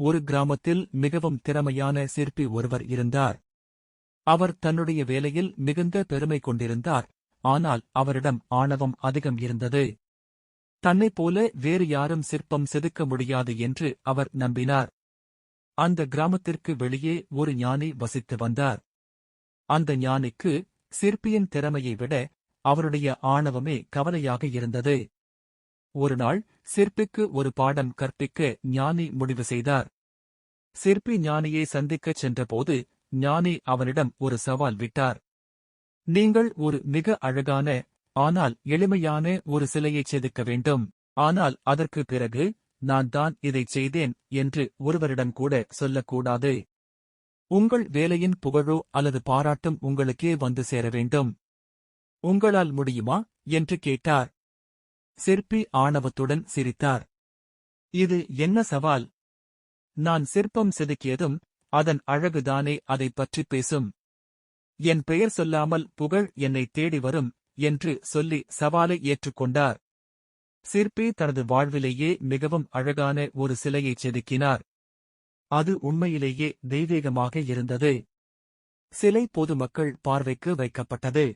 ஒரு கிராமத்தில் மிகவும் திறமையான சிற்பி ஒருவர் இருந்தார். அவர் தன்னுடைய வேலையில் மிகுந்த பெருமை கொண்டிருந்தார் ஆனால் அவரிடம் ஆணவம் அதிகம் இருந்தது. தன்னைப் போல வேறு யாரும் சிற்பம் செதுக்க முடியாது என்று அவர் நம்பினார். அந்த கிராமத்திற்கு வெளியே ஒரு ஞானி வசித்து வந்தார். அந்த ஞானிக்கு சிற்பியின் திறமையை விட அவருடைய ஆணவமே கவலையாக இருந்தது. ஒருநாள் சிற்பிக்கு ஒரு பாடம் கற்பிக்க ஞானி முடிவு செய்தார். சிற்பி ஞானியை சந்திக்கச் சென்றபோது ஞானி அவனிடம் ஒரு சவால் விட்டார். நீங்கள் ஒரு மிக அழகான ஆனால் எளிமையான ஒரு சிலையைச் செதுக்க வேண்டும். ஆனால் அதற்கு பிறகு நான் தான் இதைச் செய்தேன் என்று ஒருவரிடம் கூட சொல்லக்கூடாது. உங்கள் வேலையின் புகழோ அல்லது பாராட்டும் உங்களுக்கே வந்து சேர வேண்டும். உங்களால் முடியுமா? என்று கேட்டார். சிற்பி ஆணவத்துடன் சிரித்தார். இது என்ன சவால்? நான் சிற்பம் செதுக்கியதும் அதன் அழகுதானே அதைப் பற்றிப் பேசும். என் பெயர் சொல்லாமல் புகழ் என்னை தேடி வரும் என்று சொல்லி சவாலை ஏற்றுக்கொண்டார். சிற்பி தனது வாழ்விலேயே மிகவும் அழகான ஒரு சிலையைச் செதுக்கினார். அது உண்மையிலேயே தெய்வீகமாக இருந்தது. சிலை பொதுமக்கள் பார்வைக்கு வைக்கப்பட்டது.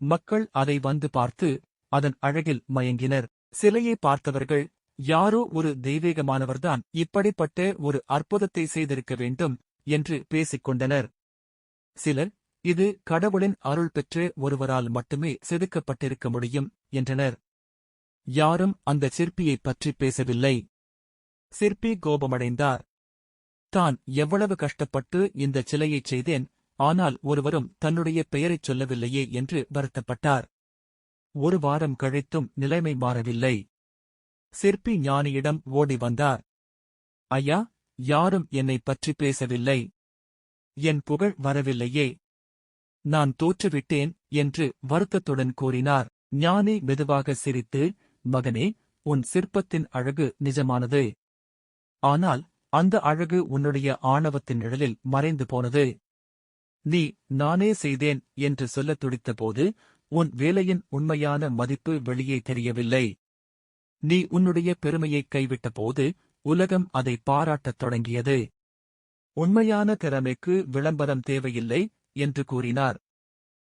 மக்கள் அதை வந்து பார்த்து அதன் அழகில் மயங்கினர். சிலையை பார்த்தவர்கள் யாரோ ஒரு தெய்வீகமானவர்தான் இப்படிப்பட்ட ஒரு அற்புதத்தை செய்திருக்க வேண்டும் என்று பேசிக் கொண்டனர் சிலர் இது கடவுளின் அருள் பெற்ற ஒருவரால் மட்டுமே செதுக்கப்பட்டிருக்க முடியும் என்றனர். யாரும் அந்த சிற்பியைப் பற்றி பேசவில்லை. சிற்பி கோபமடைந்தார். தான் எவ்வளவு கஷ்டப்பட்டு இந்த சிலையைச் செய்தேன் ஆனால் ஒருவரும் தன்னுடைய பெயரைச் சொல்லவில்லையே என்று வருத்தப்பட்டார். ஒரு வாரம் கழித்தும் நிலைமை மாறவில்லை. சிற்பி ஞானியிடம் ஓடி வந்தார். ஐயா யாரும் என்னைப் பற்றி பேசவில்லை. என் புகழ் வரவில்லையே. நான் தோற்றுவிட்டேன் என்று வருத்தத்துடன் கூறினார். ஞானி மெதுவாக சிரித்து மகனே உன் சிற்பத்தின் அழகு நிஜமானது. ஆனால் அந்த அழகு உன்னுடைய ஆணவத்தின் நிழலில் மறைந்து போனது. நீ நானே செய்தேன் என்று சொல்லத் துடித்தபோது உன் வேலையின் உண்மையான மதிப்பு வெளியே தெரியவில்லை. நீ உன்னுடைய பெருமையைக் கைவிட்டபோது உலகம் அதை பாராட்டத் தொடங்கியது. உண்மையான திறமைக்கு விளம்பரம் தேவையில்லை என்று கூறினார்.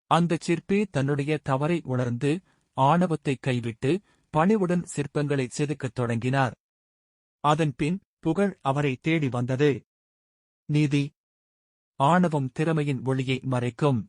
அந்தச் சிற்பி தன்னுடைய தவறை உணர்ந்து ஆணவத்தை கைவிட்டு பணிவுடன் சிற்பங்களை செதுக்கத் தொடங்கினார். அதன்பின் புகழ் அவரை தேடி வந்தது. நீதி ஆணவம் திறமையின் ஒளியை மறைக்கும்.